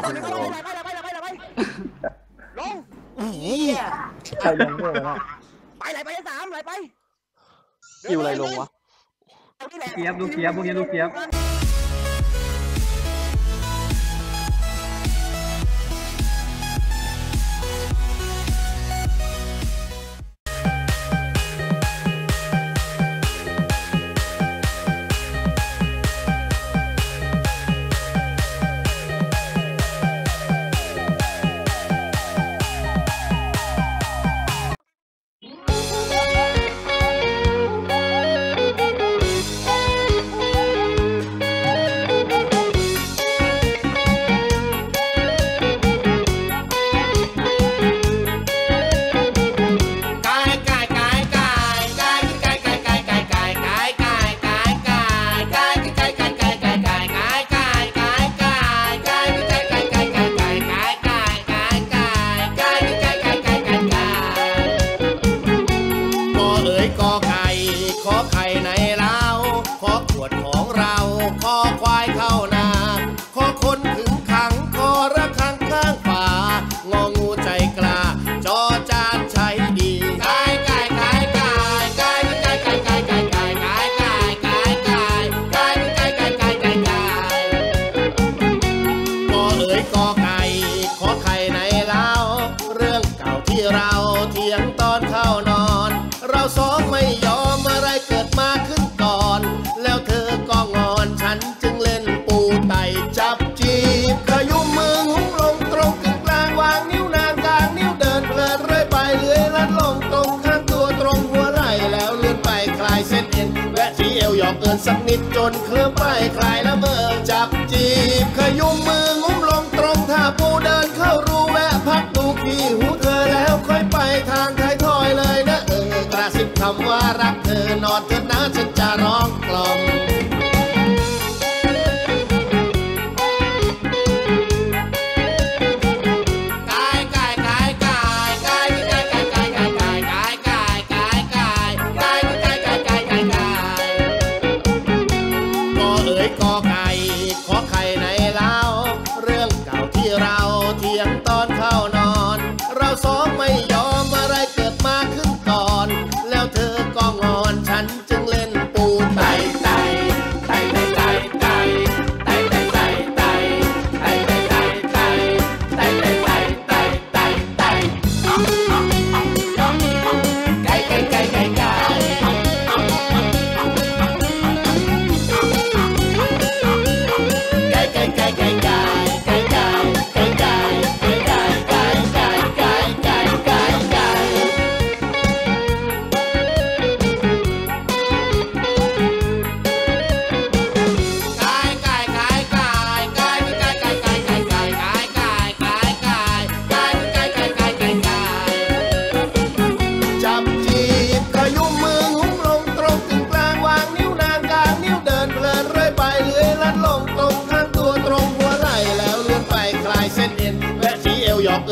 ไปเลยไปเลยไปเลยไปเลยไปเลยไปเลยลงใครลงด้วยวะไปไหลไปสามไหลไปคิวอะไรลงวะเกียบดูเกียบพวกนี้ดูเกียบ สักนิดจนเคลื่อนไปคลายละเมอจับจีบขยุมมืองุ้มลงตรงท่าปูเดินเข้ารูแวะพักดูพี่หูเธอแล้วค่อยไปทางท้ายถอยเลยนะเออกระซิบคำว่ารักเธอนอนเธอนะฉันจะร้องกล่อม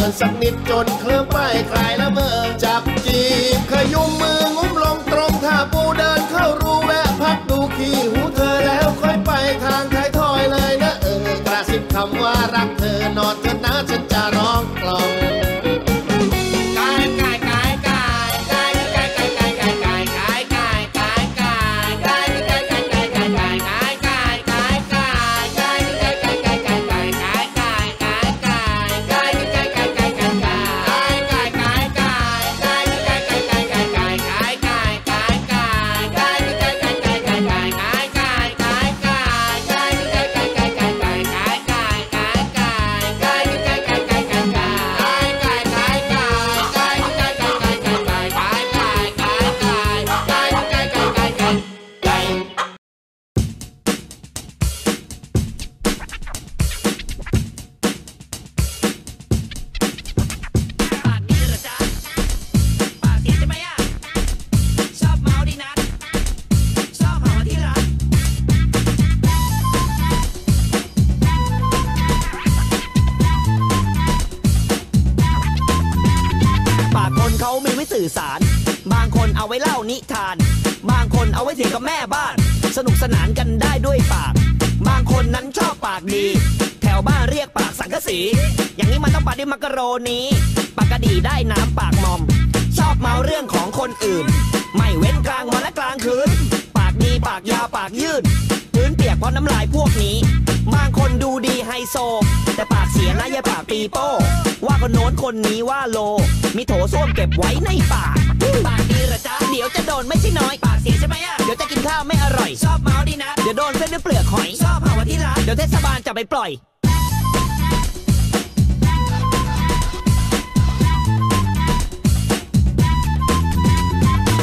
นสักนิดจนเคลิ้มไปคลายละเมิงใจ ว้สื่อสาร บางคนเอาไว้เล่านิทาน บางคนเอาไว้เถียงกับแม่บ้าน สนุกสนานกันได้ด้วยปาก บางคนนั้นชอบปากดี แถวบ้านเรียกปากสังกะสี อย่างนี้มันต้องปาด้วยมักกะโรนีปากกะดีได้น้ำปากมอม ชอบเมาเรื่องของคนอื่น ไม่เว้นกลางวันและกลางคืน ปากดีปากยาวปากยืดพื้นเปียกเพราะน้ำลายพวกนี้ บางคนดูดีไฮโซ แต่ายนะอย่าปากปีโป้ว่าคนโน้นคนนี้ว่าโล มีโถส้วมเก็บไว้ในปากปากดีหรอจ๊ะเดี๋ยวจะโดนไม่ใช่น้อยปากเสียใช่ไหมอะเดี๋ยวจะกินข้าวไม่อร่อย ชอบเมาดีนะ เดี๋ยวโดนเส้นด้วยเปลือกหอย ชอบเผาวันที่ร้านเดี๋ยวเทศบาลจะไปปล่อย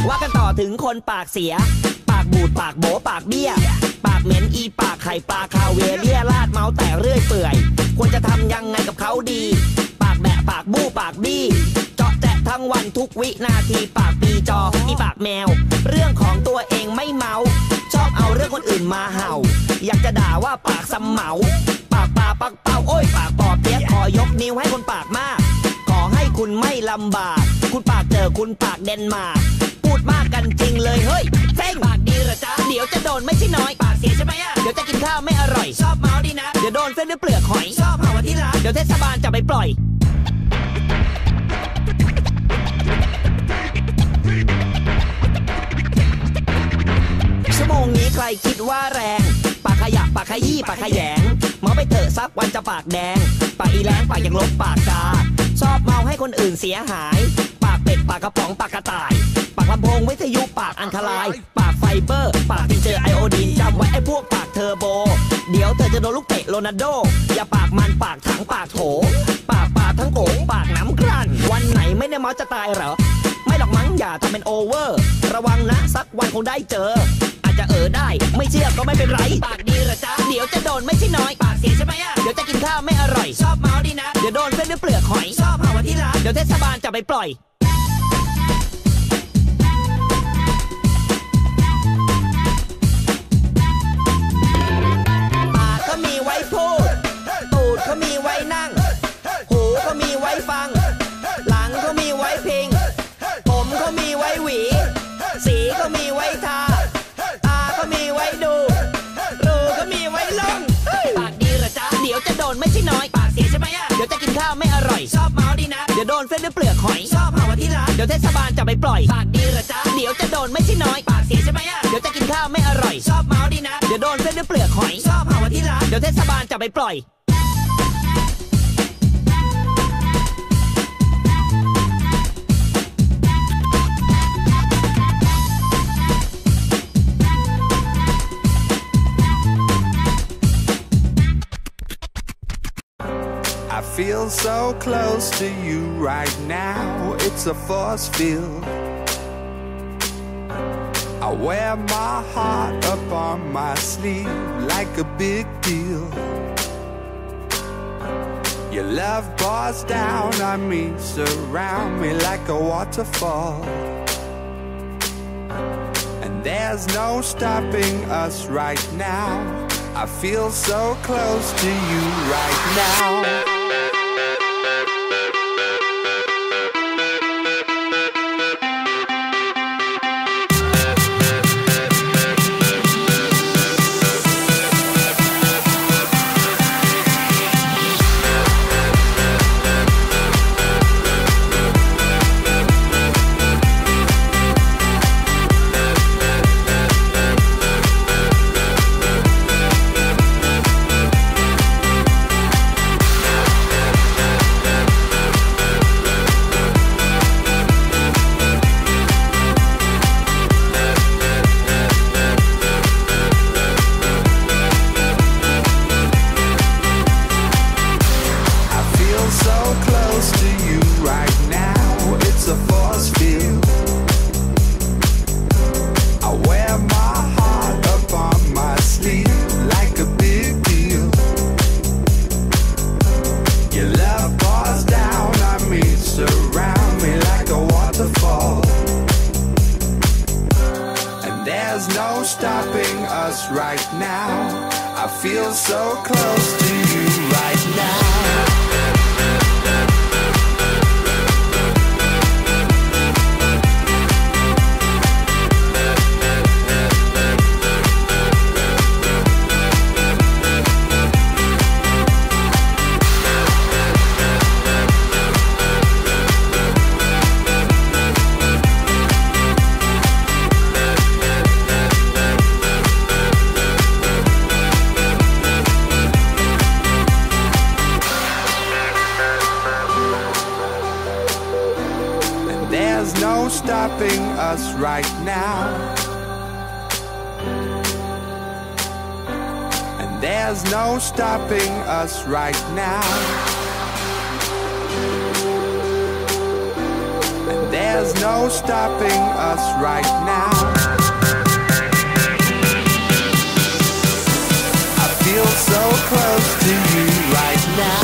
ว่ากันต่อถึงคนปากเสีย ปากบูดปากโบปากเบี้ย ปากเหม็นอีปากไข่ปลาคาเวเลีย เมาแต่เรื่อยเปื่อย ควรจะทำยังไงกับเขาดี ปากแบะปากบู้ปากบี้ เจาะแจะทั้งวันทุกวินาทีปากปีจอมีปากแมว เรื่องของตัวเองไม่เมา ชอบเอาเรื่องคนอื่นมาเห่า อยากจะด่าว่าปากสำเหมา ปากปาปักเป้าโอ้ยปากปอเปี๊ยกขอยกนิ้วให้คนปากมาก ขอให้คุณไม่ลำบาก คุณปากเจอคุณปากเดนมาร์กพูดมากกันจริงเลยเฮ้ยเซ็งปากดี จ๊ะ เดี๋ยวจะโดนไม่ใช่น้อย ปากเสียใช่ไหมอะเดี๋ยวจะกินข้าวไม่อร่อย ชอบเมาดีนะ เดี๋ยวโดนเส้นด้วยเปลือกหอย ชอบเผาวันที่ร้านเดี๋ยวเทศบาลจะไปปล่อย ชั่วโมงนี้ใครคิดว่าแรง ปากขยะปากขยี้ปากขยงเมาไปเถอะสักวันจะปากแดง ปากอีแรงปากยังลบปากกา ชอบเมาให้คนอื่นเสียหาย ปากเป็ดปากกระป๋องปากกระต่าย ปากลำโพงวิทยุปากอันคลาย ปากไฟเบอร์ ปากที่เจอไอโอดีนจำไว้ไอพวกปากเทอร์โบ เดี๋ยวเธอจะโดนลูกเตะโรนัลโด อย่าปากมันปากถังปากโถ ปากปากทั้งโกงปากน้ำกลั่น วันไหนไม่ได้เมาจะตายเหรอ ไม่หรอกมั้งอย่าทำเป็นโอเวอร์ ระวังนะสักวันคงได้เจอ อาจจะเออได้ ไม่เชื่อก็ไม่เป็นไร ปากดีเหรอจ๊ะ เดี๋ยวจะโดนไม่ใช่น้อย ปากเสียใช่ไหมอะเดี๋ยวจะกินข้าวไม่อร่อย ชอบเมาดีนะ เดี๋ยวโดนเส้นด้วยเปลือกหอย ชอบเผาวันที่ร้านเดี๋ยวเทศบาลจะไปปล่อย ข้าวไม่อร่อย ชอบเมาดีนะ เดี๋ยวโดนเส้นด้วยเปลือกหอย ชอบเผาวันที่ร้านเดี๋ยวเทศบาลจะไปปล่อย ปากดีเหรอจ๊ะ เดี๋ยวจะโดนไม่ใช่น้อย ปากเสียใช่ไหมอะเดี๋ยวจะกินข้าวไม่อร่อย ชอบเมาดีนะ เดี๋ยวโดนเส้นด้วยเปลือกหอย ชอบเผาวันที่ร้านเดี๋ยวเทศบาลจะไปปล่อย feel so close to you right now. It's a force field. I wear my heart up on my sleeve like a big deal. Your love pours down on me, surround me like a waterfall. And there's no stopping us right now. I feel so close to you right now. There's no stopping us right now. I feel so close to you right now. No stopping us right now. And there's no stopping us right now. I feel so close to you right now.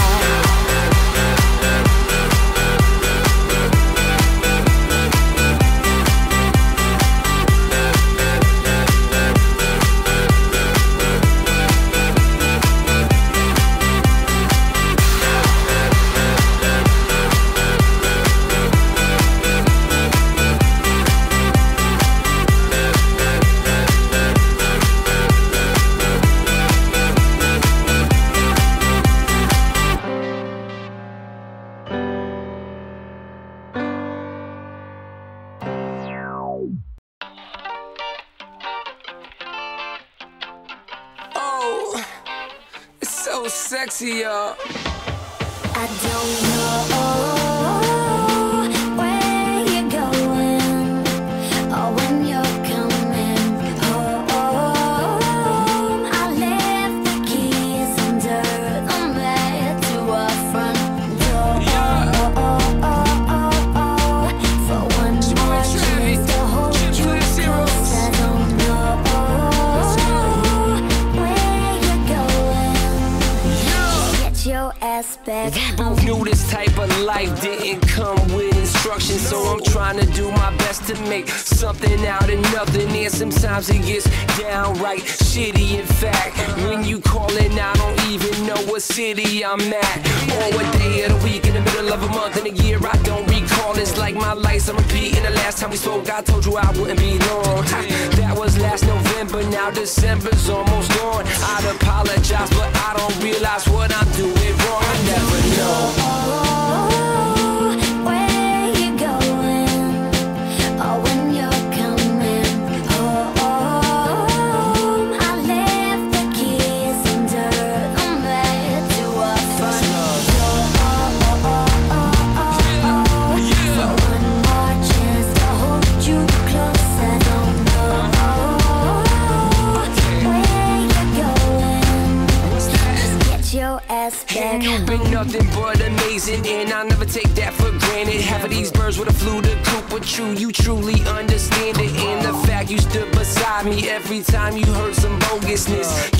Sexy, y'all. I don't know make something out of nothing. And sometimes it gets downright shitty. In fact, when you calling, I don't even know what city I'm at or what day of the week in the middle of a month in a year. I don't recall. It's like my life's on repeat. And the last time we spoke, I told you I wouldn't be long. Ha, That was last November. Now December's almost gone. I'd apologize, but I don't realize what I'm doing wrong. I never know. True, you truly understand it. And the fact you stood beside me every time you heard some bogusness,